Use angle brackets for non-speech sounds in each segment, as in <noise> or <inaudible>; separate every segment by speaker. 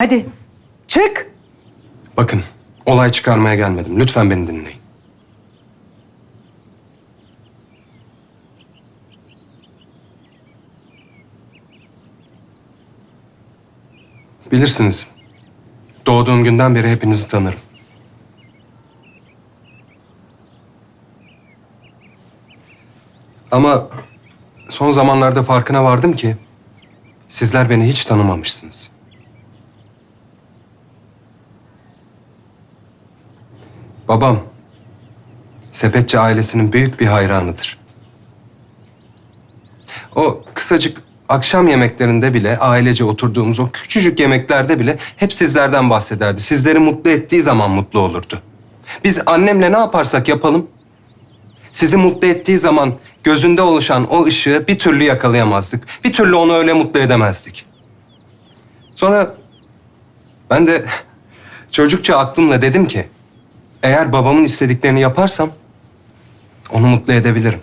Speaker 1: Hadi çık.
Speaker 2: Bakın, olay çıkarmaya gelmedim. Lütfen beni dinleyin. Bilirsiniz, doğduğum günden beri hepinizi tanırım. Ama son zamanlarda farkına vardım ki sizler beni hiç tanımamışsınız. Babam, Sepetçi ailesinin büyük bir hayranıdır. O kısacık akşam yemeklerinde bile, ailece oturduğumuz o küçücük yemeklerde bile hep sizlerden bahsederdi. Sizleri mutlu ettiği zaman mutlu olurdu. Biz annemle ne yaparsak yapalım, sizi mutlu ettiği zaman gözünde oluşan o ışığı bir türlü yakalayamazdık. Bir türlü onu öyle mutlu edemezdik. Sonra ben de çocukça aklımla dedim ki, eğer babamın istediklerini yaparsam onu mutlu edebilirim.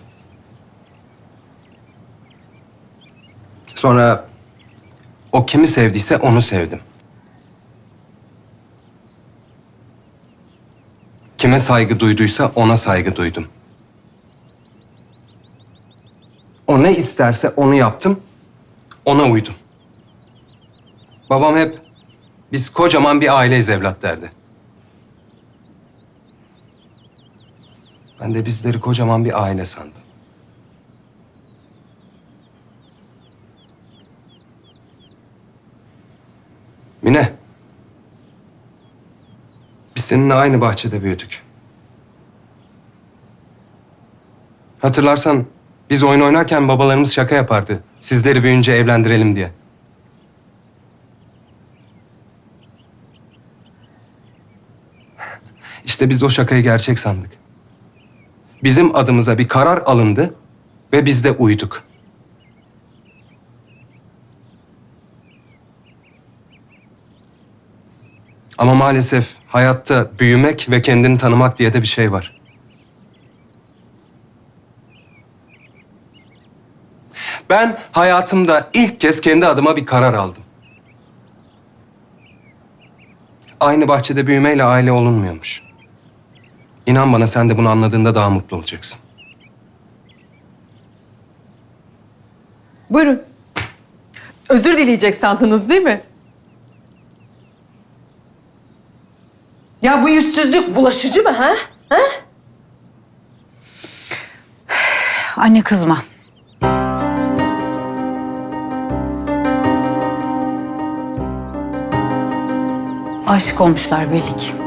Speaker 2: Sonra o kimi sevdiyse onu sevdim. Kime saygı duyduysa ona saygı duydum. O ne isterse onu yaptım, ona uydum. Babam hep biz kocaman bir aileyiz evlat derdi. Ben de bizleri kocaman bir aile sandım. Mine. Biz seninle aynı bahçede büyüdük. Hatırlarsan biz oyun oynarken babalarımız şaka yapardı. Sizleri büyüyünce evlendirelim diye. İşte biz o şakayı gerçek sandık. Bizim adımıza bir karar alındı ve biz de uyduk. Ama maalesef hayatta büyümek ve kendini tanımak diye de bir şey var. Ben hayatımda ilk kez kendi adıma bir karar aldım. Aynı bahçede büyümeyle aile olunmuyormuş. İnan bana sen de bunu anladığında daha mutlu olacaksın.
Speaker 1: Buyurun. Özür dileyecek sandınız değil mi?
Speaker 3: Ya bu yüzsüzlük bulaşıcı mı ha? Ha?
Speaker 4: Anne kızma. Aşık olmuşlar belli ki.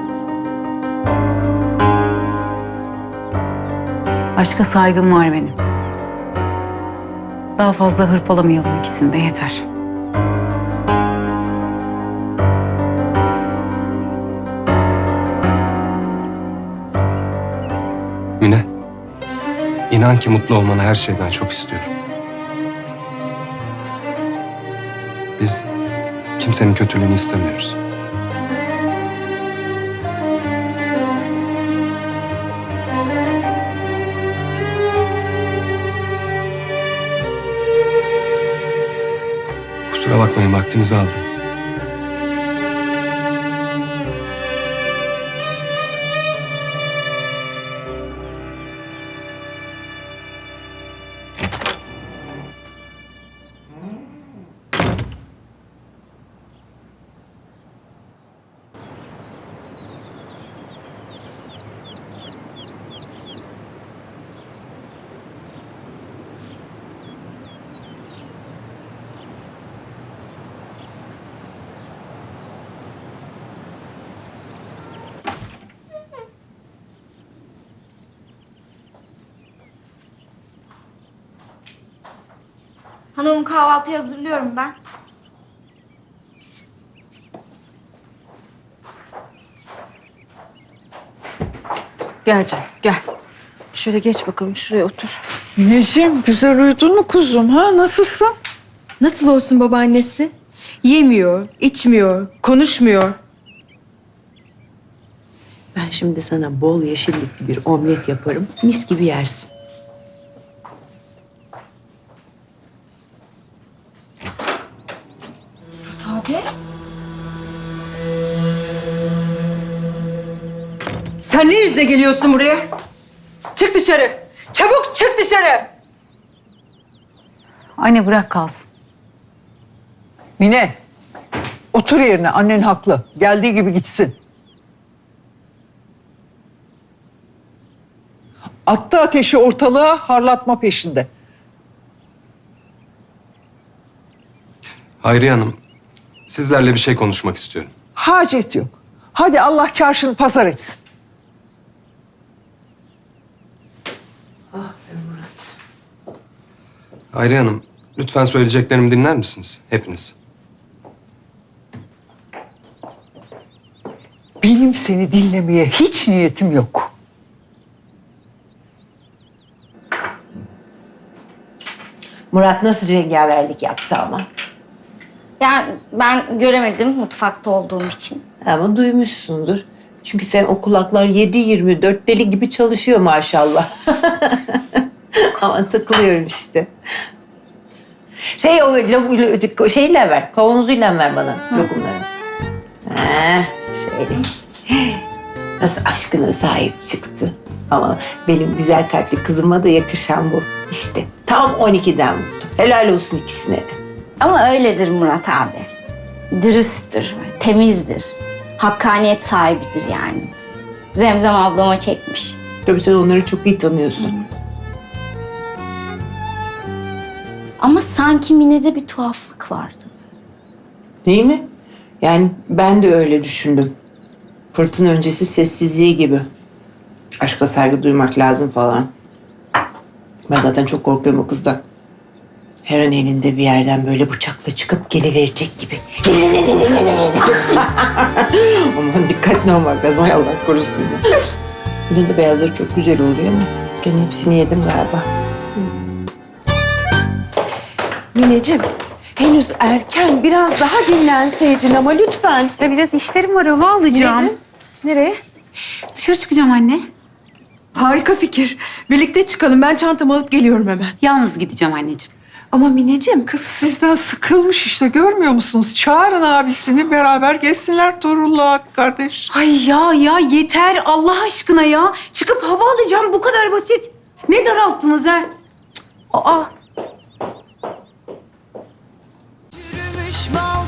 Speaker 4: Aşka saygım var benim. Daha fazla hırpalamayalım ikisini de yeter.
Speaker 2: Mine, inan ki mutlu olmanı her şeyden çok istiyorum. Biz kimsenin kötülüğünü istemiyoruz. Bakmayın vaktinizi aldım.
Speaker 5: Hanımım kahvaltı hazırlıyorum ben.
Speaker 4: Gel canım gel. Şöyle geç bakalım şuraya otur.
Speaker 3: Mineciğim güzel uyudun mu kuzum ha? Nasılsın?
Speaker 6: Nasıl olsun babaannesi? Yemiyor, içmiyor, konuşmuyor.
Speaker 7: Ben şimdi sana bol yeşillikli bir omlet yaparım. Mis gibi yersin.
Speaker 1: Sen ne yüzle geliyorsun buraya? Çık dışarı. Çabuk çık dışarı.
Speaker 4: Anne bırak kalsın.
Speaker 3: Mine, otur yerine. Annen haklı. Geldiği gibi gitsin. Attı ateşi ortalığa harlatma peşinde.
Speaker 2: Hayriye Hanım, sizlerle bir şey konuşmak istiyorum.
Speaker 3: Hacet yok. Hadi Allah çarşını pazar etsin.
Speaker 2: Hayriye Hanım, lütfen söyleyeceklerimi dinler misiniz? Hepiniz.
Speaker 3: Benim seni dinlemeye hiç niyetim yok.
Speaker 7: Murat nasıl cengaverlik yaptı ama.
Speaker 5: Yani ben göremedim mutfakta olduğum için.
Speaker 7: Ama duymuşsundur. Çünkü sen o kulaklar 7-24 deli gibi çalışıyor maşallah. <laughs> Ama takılıyorum işte. Şey o lo- şeyle ver, kavanozuyla ver bana lokumları. Heh, şöyle. Nasıl aşkına sahip çıktı. Ama benim güzel kalpli kızıma da yakışan bu. İşte tam 12'den vurdum. Helal olsun ikisine de.
Speaker 5: Ama öyledir Murat abi. Dürüsttür, temizdir. Hakkaniyet sahibidir yani. Zemzem ablama çekmiş.
Speaker 7: Tabii sen onları çok iyi tanıyorsun.
Speaker 5: Ama sanki Mine'de bir tuhaflık vardı.
Speaker 7: Değil mi? Yani ben de öyle düşündüm. Fırtına öncesi sessizliği gibi. Aşka saygı duymak lazım falan. Ben zaten çok korkuyorum o kızdan. Her an elinde bir yerden böyle bıçakla çıkıp geliverecek gibi. <laughs> Aman dikkatli olmak lazım. Hay Allah korusun. Bunun da beyazları çok güzel oluyor ama gene hepsini yedim galiba. Mineciğim, henüz erken. Biraz daha dinlenseydin ama lütfen.
Speaker 4: Ya biraz işlerim var hava alacağım.
Speaker 6: Nereye?
Speaker 4: Dışarı çıkacağım anne.
Speaker 6: Harika fikir. Birlikte çıkalım. Ben çantamı alıp geliyorum hemen.
Speaker 4: Yalnız gideceğim anneciğim.
Speaker 7: Ama Mineciğim,
Speaker 3: Kız sizden sıkılmış işte görmüyor musunuz? Çağırın abisini beraber geçsinler torunla kardeş.
Speaker 8: Ay ya ya yeter Allah aşkına ya. Çıkıp hava alacağım bu kadar basit. Ne daralttınız ha? Aa small